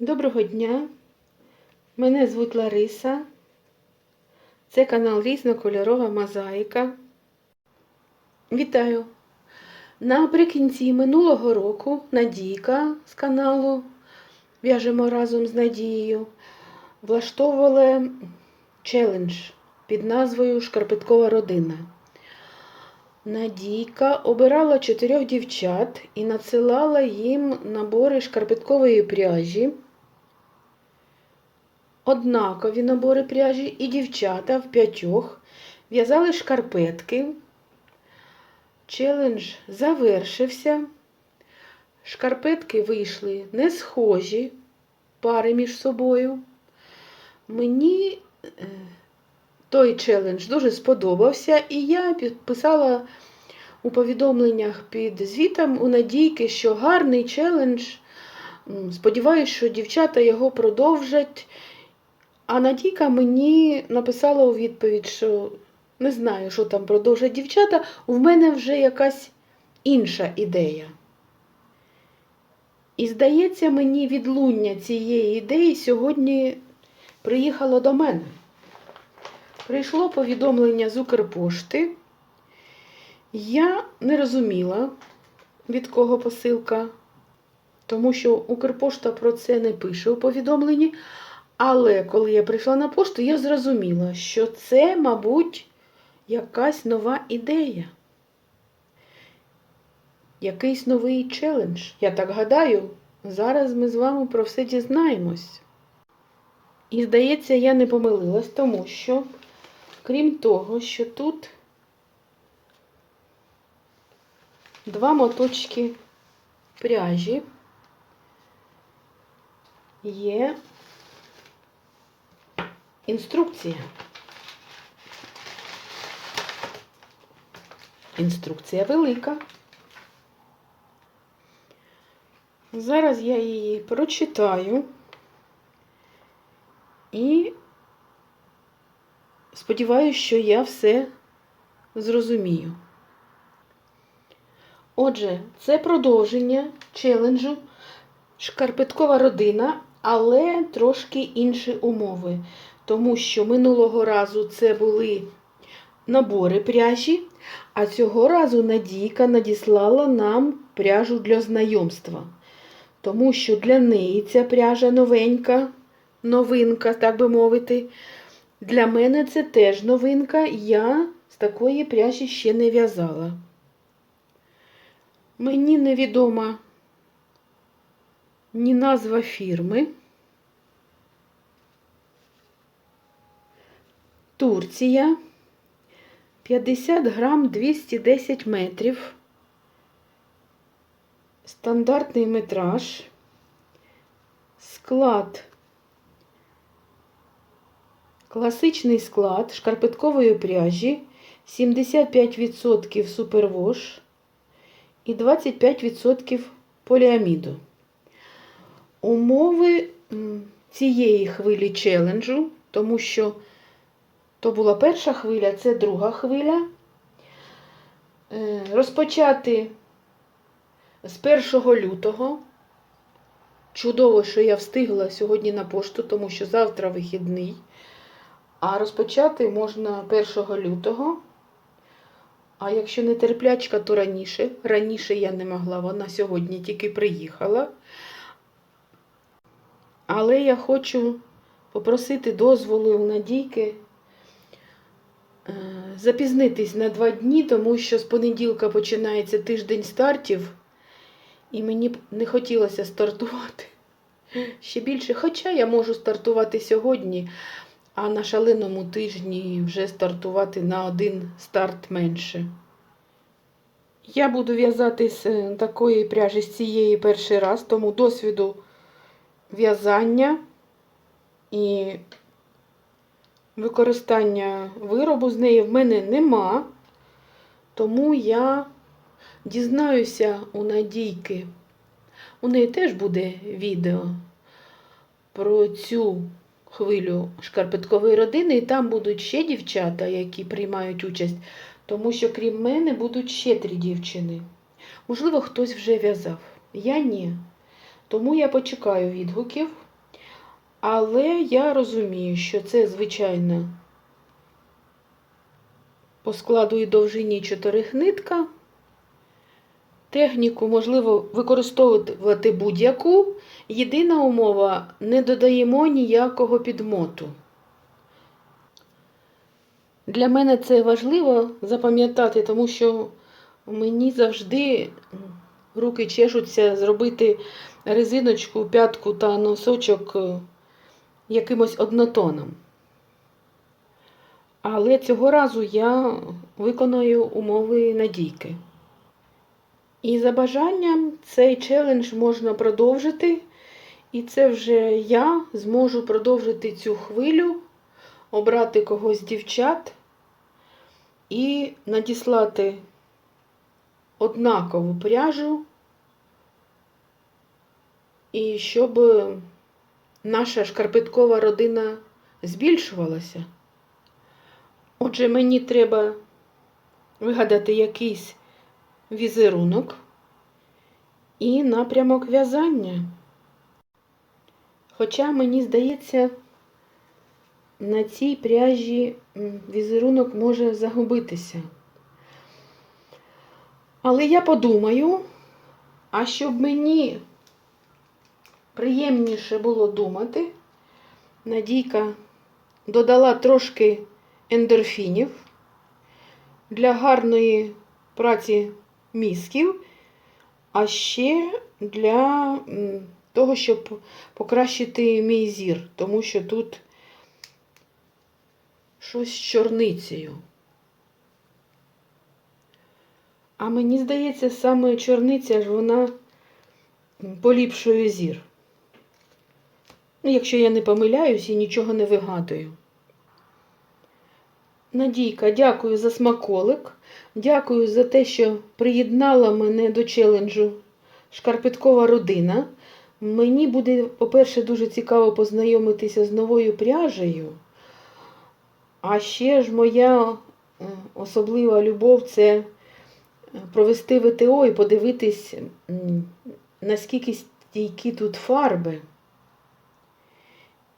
Доброго дня! Мене звуть Лариса. Це канал Різнокольорова Мозаїка. Вітаю! Наприкінці минулого року Надійка з каналу В'яжемо разом з Надією влаштовувала челендж під назвою Шкарпеткова родина. Надійка обирала чотирьох дівчат і надсилала їм набори шкарпеткової пряжі. Однакові набори пряжі, і дівчата в п'ятьох в'язали шкарпетки. Челендж завершився. Шкарпетки вийшли не схожі пари між собою. Мені е, той челендж дуже сподобався, і я підписала у повідомленнях під звітом у Надійки, що гарний челендж. Сподіваюсь, що дівчата його продовжать. А Надійка мені написала у відповідь, що не знаю, що там продовжать дівчата, в мене вже якась інша ідея. І здається, мені відлуння цієї ідеї сьогодні приїхало до мене. Прийшло повідомлення з Укрпошти. Я не розуміла, від кого посилка, тому що Укрпошта про це не пише у повідомленні. Але коли я прийшла на пошту, я зрозуміла, що це, мабуть, якась нова ідея. Якийсь новий челендж. Я так гадаю, зараз ми з вами про все дізнаємось. І здається, я не помилилась, тому що, крім того, що тут два моточки пряжі є інструкція. Інструкція велика. Зараз я її прочитаю і сподіваюся, що я все зрозумію. Отже, це продовження челенджу Шкарпеткова родина, але трошки інші умови. Тому що минулого разу це були набори пряжі, а цього разу Надійка надіслала нам пряжу для знайомства. Тому що для неї ця пряжа новенька, новинка, так би мовити. Для мене це теж новинка. Я з такої пряжі ще не в'язала. Мені невідома ні назва фірми. Турція 50 грам 210 метрів. Стандартний метраж. Склад. Класичний склад шкарпеткової пряжі 75% супервош і 25% поліаміду. Умови цієї хвилі челенджу, тому що то була перша хвиля, це друга хвиля. Е, Розпочати з 1 лютого. Чудово, що я встигла сьогодні на пошту, тому що завтра вихідний. А розпочати можна 1 лютого. А якщо не терплячка, то раніше. Раніше я не могла, вона сьогодні тільки приїхала. Але я хочу попросити дозволу Надійки запізнитись на два дні, тому що з понеділка починається тиждень стартів, і мені б не хотілося стартувати ще більше. Хоча я можу стартувати сьогодні, а на шаленому тижні вже стартувати на один старт менше. Я буду в'язати з е, такої пряжі з цієї перший раз, тому досвіду в'язання і використання виробу з неї в мене нема, тому я дізнаюся у Надійки. У неї теж буде відео про цю хвилю шкарпеткової родини, і там будуть ще дівчата, які приймають участь, тому що крім мене будуть ще три дівчини. Можливо, хтось вже в'язав. Я ні. Тому я почекаю відгуків Але я розумію, що це, звичайно, по складу і довжині чотирих нитка. Техніку можливо використовувати будь-яку. Єдина умова не додаємо ніякого підмоту. Для мене це важливо запам'ятати, тому що мені завжди руки чешуться зробити резиночку, п'ятку та носочок якимось однотоном. Але цього разу я виконую умови надійки. І за бажанням цей челендж можна продовжити. І це вже я зможу продовжити цю хвилю, обрати когось дівчат і надіслати однакову пряжу, і щоб наша шкарпеткова родина збільшувалася. Отже, мені треба вигадати якийсь візерунок і напрямок в'язання. Хоча, мені здається, на цій пряжі візерунок може загубитися. Але я подумаю, а щоб мені приємніше було думати, Надійка додала трошки ендорфінів для гарної праці мізків, а ще для того, щоб покращити мій зір, тому що тут щось з чорницею. А мені здається, саме чорниця ж вона поліпшує зір. Ну, якщо я не помиляюсь і нічого не вигадую. Надійка, дякую за смаколик. Дякую за те, що приєднала мене до челенджу Шкарпеткова родина. Мені буде, по-перше, дуже цікаво познайомитися з новою пряжею. А ще ж моя особлива любов це е, провести ВТО і подивитись, наскільки стійкі тут фарби.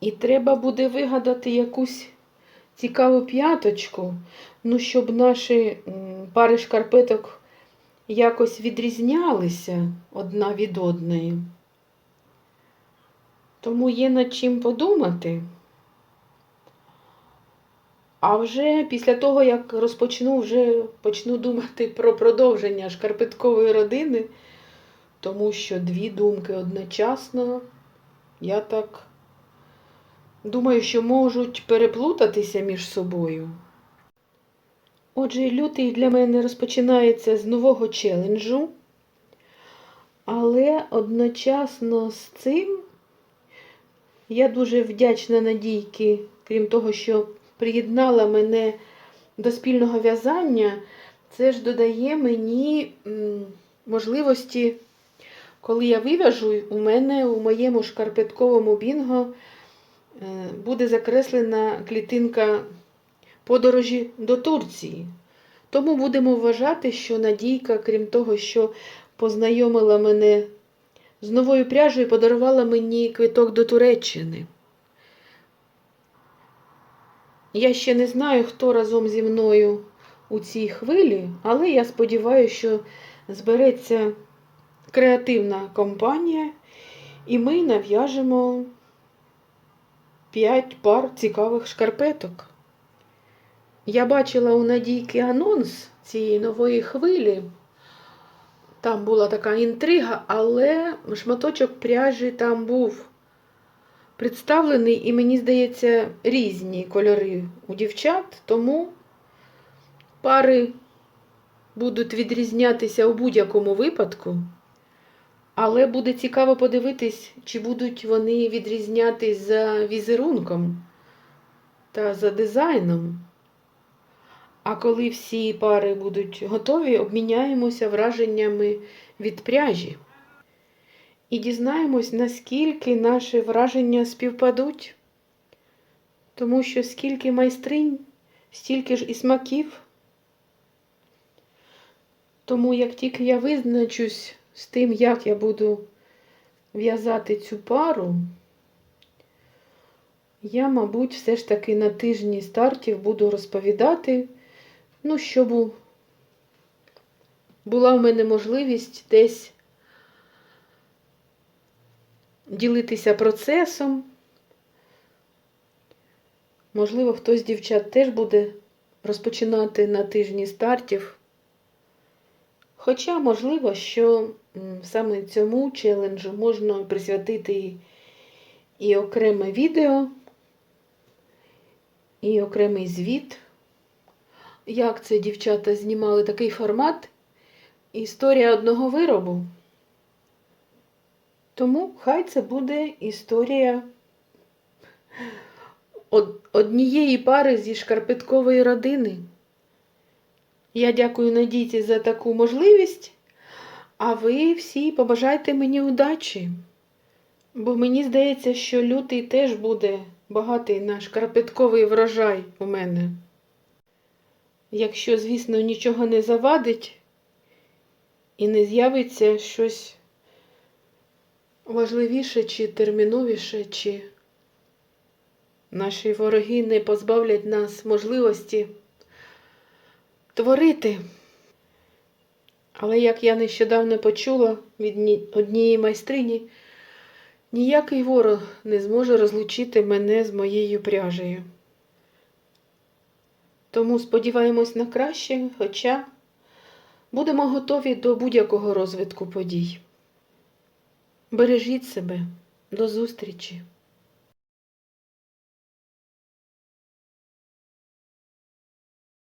І треба буде вигадати якусь цікаву п'яточку, ну, щоб наші пари шкарпеток якось відрізнялися одна від одної. Тому є над чим подумати. А вже після того, як розпочну, вже почну думати про продовження шкарпеткової родини, тому що дві думки одночасно, я так думаю, що можуть переплутатися між собою. Отже, лютий для мене розпочинається з нового челенджу, але одночасно з цим я дуже вдячна Надійки, крім того, що приєднала мене до спільного в'язання, це ж додає мені можливості, коли я вив'яжу, у мене у моєму шкарпетковому бінго буде закреслена клітинка подорожі до Турції. Тому будемо вважати, що Надійка, крім того, що познайомила мене з новою пряжею, подарувала мені квиток до Туреччини. Я ще не знаю, хто разом зі мною у цій хвилі, але я сподіваюся, що збереться креативна компанія, і ми нав'яжемо 5 пар цікавих шкарпеток. Я бачила у Надійки анонс цієї нової хвилі. Там була така інтрига, але шматочок пряжі там був представлений, і мені здається, різні кольори у дівчат, тому пари будуть відрізнятися у будь-якому випадку. Але буде цікаво подивитись, чи будуть вони відрізнятись за візерунком та за дизайном. А коли всі пари будуть готові, обміняємося враженнями від пряжі. І дізнаємось, наскільки наші враження співпадуть. Тому що скільки майстринь, стільки ж і смаків. Тому як тільки я визначусь з тим, як я буду в'язати цю пару, Я, мабуть, все ж таки на тижні стартів буду розповідати, ну, щоб була в мене можливість десь ділитися процесом. Можливо, хтось з дівчат теж буде розпочинати на тижні стартів. Хоча, можливо, що саме цьому челенджу можна присвятити і, окреме відео, і окремий звіт. Як це дівчата знімали такий формат? Історія одного виробу. Тому хай це буде історія однієї пари зі шкарпеткової родини. Я дякую Надійці за таку можливість, а ви всі побажайте мені удачі. Бо мені здається, що лютий теж буде багатий на шкарпетковий врожай у мене. Якщо, звісно, нічого не завадить і не з'явиться щось важливіше чи терміновіше, чи наші вороги не позбавлять нас можливості творити. Але як я нещодавно почула від однієї майстрині, ніякий ворог не зможе розлучити мене з моєю пряжею. Тому сподіваємось на краще, хоча будемо готові до будь-якого розвитку подій. Бережіть себе, до зустрічі!